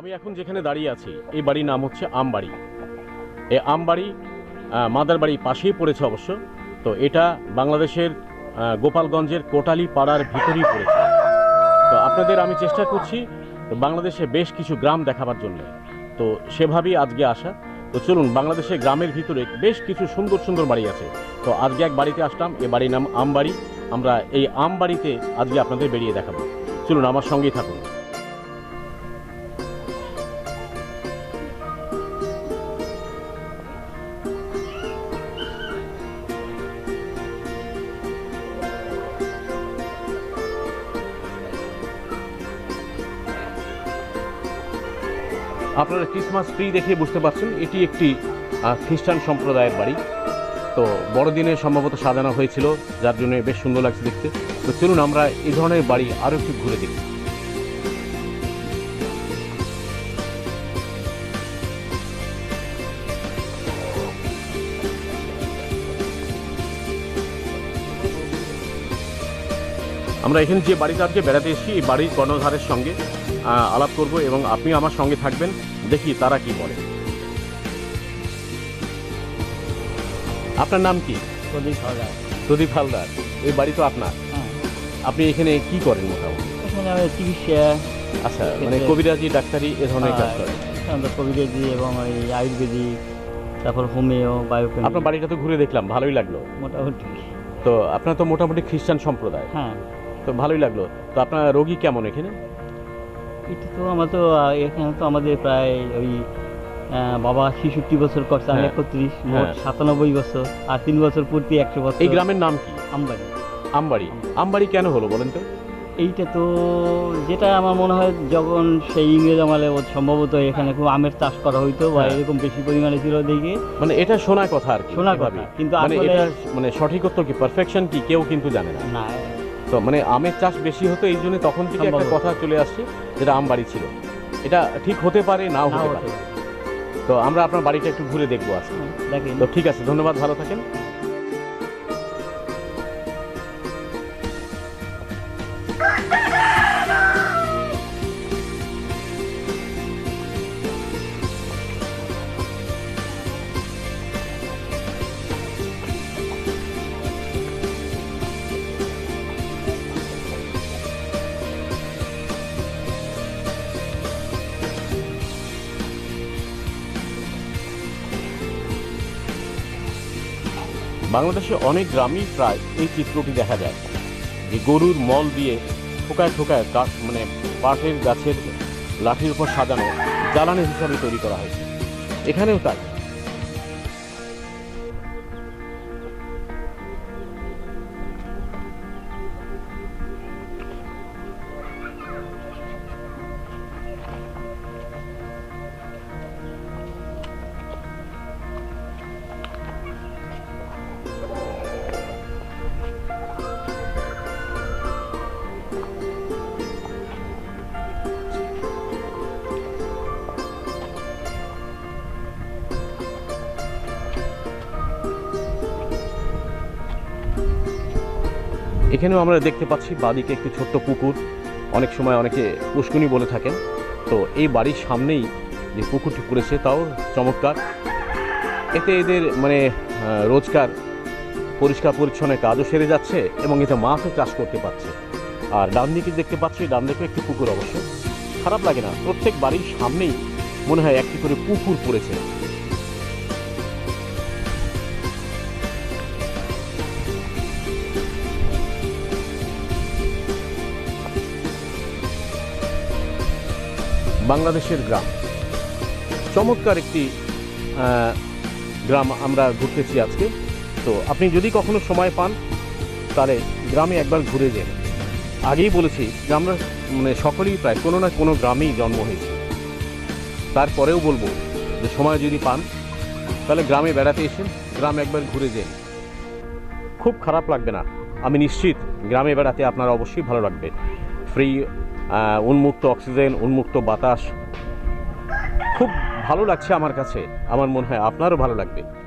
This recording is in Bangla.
আমি এখন যেখানে দাঁড়িয়ে আছি, এই বাড়ির নাম হচ্ছে আমবাড়ি। এই আমবাড়ি মাদার বাড়ির পাশেই পড়েছে অবশ্য। তো এটা বাংলাদেশের গোপালগঞ্জের কোটালি পাড়ার ভিতরেই পড়েছে। তো আপনাদের আমি চেষ্টা করছি বাংলাদেশে বেশ কিছু গ্রাম দেখাবার জন্য। তো সেভাবেই আজকে আসা। তো চলুন, বাংলাদেশের গ্রামের ভিতরে বেশ কিছু সুন্দর সুন্দর বাড়ি আছে। তো আজকে এক বাড়িতে আসলাম, এ বাড়ির নাম আমবাড়ি। আমরা এই আমবাড়িতে আজকে আপনাদের বেরিয়ে দেখাবো। চলুন, আমার সঙ্গেই থাকুন। আপনারা ক্রিসমাস ট্রি দেখে বুঝতে পারছেন, এটি একটি খ্রিস্টান সম্প্রদায়ের বাড়ি। তো বড়দিনে সম্ভবত সাজানো হয়েছিল, যার জন্য বেশ সুন্দর লাগছে দেখতে। তো চলুন আমরা এই ধরনের বাড়ি আরও একটু ঘুরে দেখি। আমরা এখানে যে বাড়িতে আজকে বেড়াতে এসেছি, এই বাড়ির কর্ণধারের সঙ্গে। আলাপ করব এবং আপনি আমার সঙ্গে থাকবেন। দেখি তারা কি বলে। আপনার নাম কি? প্রদীপ হালদার। প্রদীপ হালদার। এই বাড়ি তো আপনার। হ্যাঁ। আপনি এখানে কি করেন মোটামুটি? চিকিৎসা আচ্ছা মানে কবিরাজি ডাক্তারি এ ধরনের কাজ করেন? কবিরাজি এবং ওই আয়ুর্বেদিক তারপর হোমিও বায়োকেমিক আপনার বাড়িটা তো ঘুরে দেখলাম ভালোই লাগল। মোটামুটি। তো আপনার তো মোটামুটি খ্রিস্টান সম্প্রদায়। হ্যাঁ। তো ভালোই লাগল। তো আপনার রোগী কেমন এখানে? এটা তো আমার তো এখানে তো আমাদের প্রায় ওই বাবা ছেষট্টি বছর করছে আমি হ্যাঁ। একত্রিশ হ্যাঁ। সাতানব্বই বছর। আর তিন বছর পূর্তি একশো বছর। এই গ্রামের নাম কি? আমবাড়ি। আমবাড়ি। আমবাড়ি। কেন হলো বলেন তো? এইটা তো যেটা আমার মনে হয় যখন সেই ইংরেজ আমলে সম্ভবত এখানে খুব আমের চাষ করা হইতো বা হ্যাঁ। এরকম বেশি পরিমাণে ছিল দেখে। মানে এটা শোনা কথা আর শোনা কথা, কিন্তু মানে এটা মানে সঠিকত্ব কি? পারফেকশন কি? কেউ কিন্তু জানে না। না তো মানে আমের চাষ বেশি হতো এই জন্য তখন থেকে একটা কথা চলে আসছে যেটা আম বাড়ি ছিল। এটা ঠিক হতে পারে না নাও হতে পারে। তো আমরা আপনার বাড়িটা একটু ঘুরে দেখব আজকে। তো ঠিক আছে ধন্যবাদ ভালো থাকেন। বাংলাদেশে অনেক গ্রামেই প্রায় এই চিত্রটি দেখা যায়। যে গরুর মল দিয়ে ঠোকায় ঠোকায় গাছ মানে পাটের গাছের লাঠির উপর সাজানো জ্বালানি হিসাবে তৈরি করা হয়েছে। এখানেও তাই। এখানেও আমরা দেখতে পাচ্ছি বাদিকে একটি ছোট্ট পুকুর। অনেক সময় অনেকে পুষ্কুনি বলে থাকেন। তো এই বাড়ির সামনেই যে পুকুরটি করেছে তাও চমৎকার। এতে এদের মানে রোজকার, পরিষ্কার পরিচ্ছন্নের কাজও সেরে যাচ্ছে এবং এতে মাছও চাষ করতে পারছে। আর ডান দিকে দেখতে পাচ্ছি, ডান দিকে একটি পুকুর অবশ্য। খারাপ লাগে না, প্রত্যেক বাড়ির সামনেই মনে হয় একটি করে পুকুর পড়েছে। বাংলাদেশের গ্রাম। চমৎকার একটি গ্রাম আমরা ঘুরতেছি আজকে। তো আপনি যদি কখনো সময় পান, তাহলে গ্রামে একবার ঘুরে যান। আগেই বলেছি যে আমরা মানে সকলেই প্রায় কোনো না কোনো গ্রামেই জন্ম হয়েছে। তারপরেও বলব যে সময় যদি পান, তাহলে গ্রামে বেড়াতে এসেন গ্রামে একবার ঘুরে যান। খুব খারাপ লাগবে না। আমি নিশ্চিত গ্রামে বেড়াতে আপনার অবশ্যই ভালো লাগবে। ফ্রি উন্মুক্ত অক্সিজেন, উন্মুক্ত বাতাস। খুব ভালো লাগছে আমার কাছে। আমার মনে হয় আপনারও ভালো লাগবে।